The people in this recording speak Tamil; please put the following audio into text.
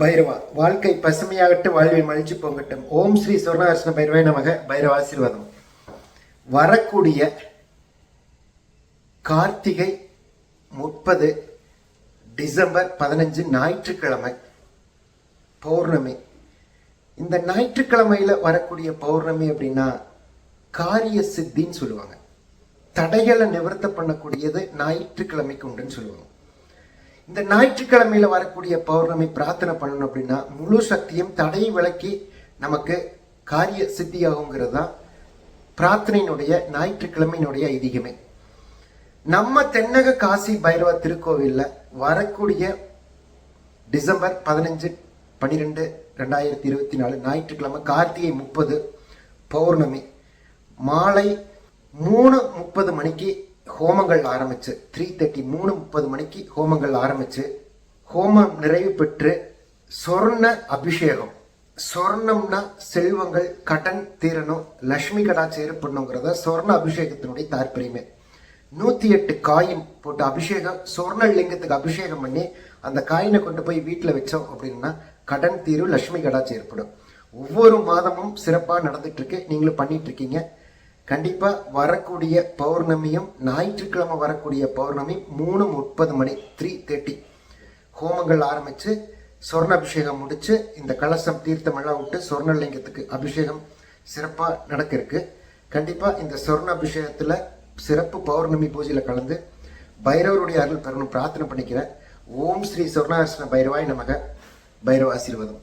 பைரவா. வாழ்க்கை பசுமையாகட்டும் வாழ்வில் மகிழ்ச்சி பொங்கட்டும். ஓம் ஸ்ரீ சுவர்ணகர்ஷ்ண பைரவே நமக. பைரவ ஆசீர்வாதம். வரக்கூடிய கார்த்திகை முப்பது டிசம்பர் பதினஞ்சு ஞாயிற்றுக்கிழமை பௌர்ணமி. இந்த ஞாயிற்றுக்கிழமையில வரக்கூடிய பௌர்ணமி அப்படின்னா காரிய சித்தின்னு சொல்லுவாங்க. தடைகளை நிவர்த்த பண்ணக்கூடியது ஞாயிற்றுக்கிழமைக்கு உண்டுன்னு சொல்லுவாங்க. இந்த ஞாயிற்றுக்கிழமையில வரக்கூடிய பௌர்ணமி பிரார்த்தனை பண்ணணும் அப்படின்னா முழு சக்தியும் தடையை விளக்கி நமக்கு காரிய சித்தியாகுங்கிறது தான் பிரார்த்தனையினுடைய ஞாயிற்றுக்கிழமையினுடைய ஐதீகமே. நம்ம தென்னக காசி பைரவ திருக்கோவில்ல வரக்கூடிய டிசம்பர் பதினஞ்சு பன்னிரெண்டு ரெண்டாயிரத்தி இருபத்தி நாலு ஞாயிற்றுக்கிழமை கார்த்திகை முப்பது பௌர்ணமி மாலை மூணு முப்பது மணிக்கு ஹோமங்கள் ஆரம்பிச்சு த்ரீ தேர்ட்டி மூணு முப்பது மணிக்கு ஹோமங்கள் ஆரம்பிச்சு ஹோமம் நிறைவு பெற்று சொர்ண அபிஷேகம். சொர்ணம்னா செல்வங்கள் கடன் தீரணும் லக்ஷ்மி கடாச்சேரம் பண்ணுங்கிறத சொர்ண அபிஷேகத்தினுடைய தாற்பயமே. நூற்றி எட்டு காயின் போட்டு அபிஷேகம் சொர்ண லிங்கத்துக்கு அபிஷேகம் பண்ணி அந்த காயினை கொண்டு போய் வீட்டில் வச்சோம் அப்படின்னா கடன் தீர்வு லக்ஷ்மி கடாட்சி ஏற்படும். ஒவ்வொரு மாதமும் சிறப்பாக நடந்துட்டு இருக்கு. நீங்களும் பண்ணிட்டு இருக்கீங்க. கண்டிப்பாக வரக்கூடிய பௌர்ணமியும் ஞாயிற்றுக்கிழமை வரக்கூடிய பௌர்ணமி மூணு முப்பது மணி த்ரீ தேர்ட்டி ஹோமங்கள் ஆரம்பித்து சொர்ண அபிஷேகம் முடித்து இந்த கலசம் தீர்த்தமெல்லாம் விட்டு சொர்ணலிங்கத்துக்கு அபிஷேகம் சிறப்பாக நடக்க இருக்கு இந்த சொர்ண அபிஷேகத்தில் சிறப்பு பௌர்ணமி பூஜையில் கலந்து பைரவருடைய அருள் பெறணும் பிரார்த்தனை பண்ணிக்கிறேன். ஓம் ஸ்ரீ சொர்ணாசன பைரவாய் நமக. பைரவ ஆசீர்வாதம்.